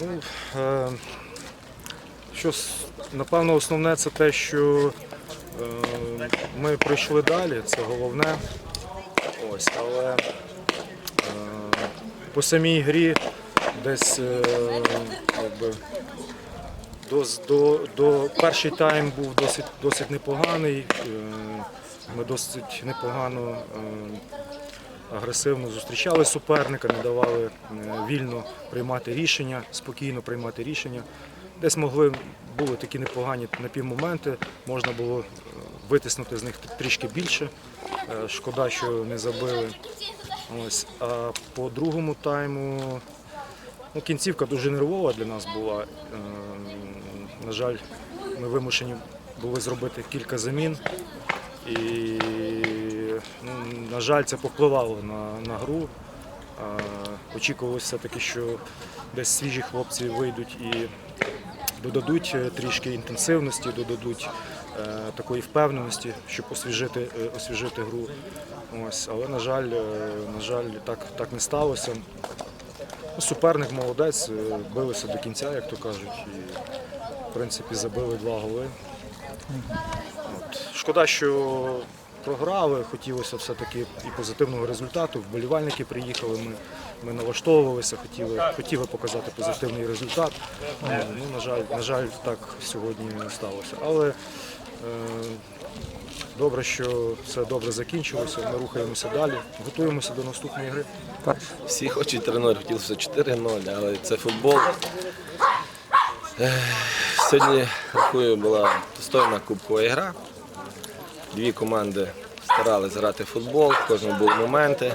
Ну, е, що, напевно, основне це те, що е, ми пройшли далі, це головне. Ось, але е, по самій грі десь е, якби, до, до, до перший тайм був досить, досить непоганий. Е, Ми досить непогано е, агресивно зустрічали суперника, не давали е, вільно приймати рішення, спокійно приймати рішення. Десь могли були такі непогані напівмоменти, можна було е, витиснути з них трішки більше. Е, Шкода, що не забили. Ось. А по другому тайму ну, кінцівка дуже нервова для нас була. На жаль, ми вимушені були зробити кілька замін. І, ну, жаль, це повпливало на, на гру. Е, Очікувалося все-таки, що десь свіжі хлопці вийдуть і додадуть е, трішки інтенсивності, додадуть е, такої впевненості, щоб освіжити, освіжити гру. Ось, але, на жаль, на жаль, так, так не сталося. Ну, Суперник молодець, билися до кінця, як то кажуть, і в принципі забили два голи. От. Шкода, що програли, хотілося все-таки і позитивного результату. Вболівальники приїхали, ми, ми налаштовувалися, хотіли, хотіли показати позитивний результат. Е, Ну, на, жаль, на жаль, так сьогодні не сталося. Але е, добре, що все добре закінчилося, ми рухаємося далі, готуємося до наступної гри. Всі хочуть 3-0, хотілося 4-0, але це футбол. Сьогодні, рахую, була достойна кубкова гра. Дві команди старалися грати в футбол, в кожному були моменти.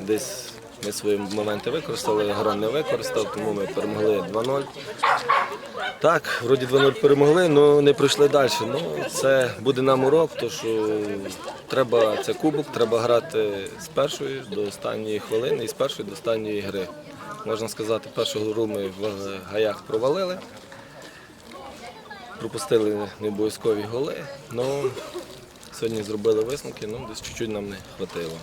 Десь ми свої моменти використали, Грон не використав, тому ми перемогли 2-0. Так, вроді 2-0 перемогли, але не пройшли далі. Ну, це буде нам урок, то що треба це кубок, треба грати з першої до останньої хвилини і з першої до останньої гри. Можна сказати, першу гру ми в гаях провалили, пропустили необов'язкові голи. Ну, сьогодні зробили висновки, ну десь чуть-чуть нам не вистачило.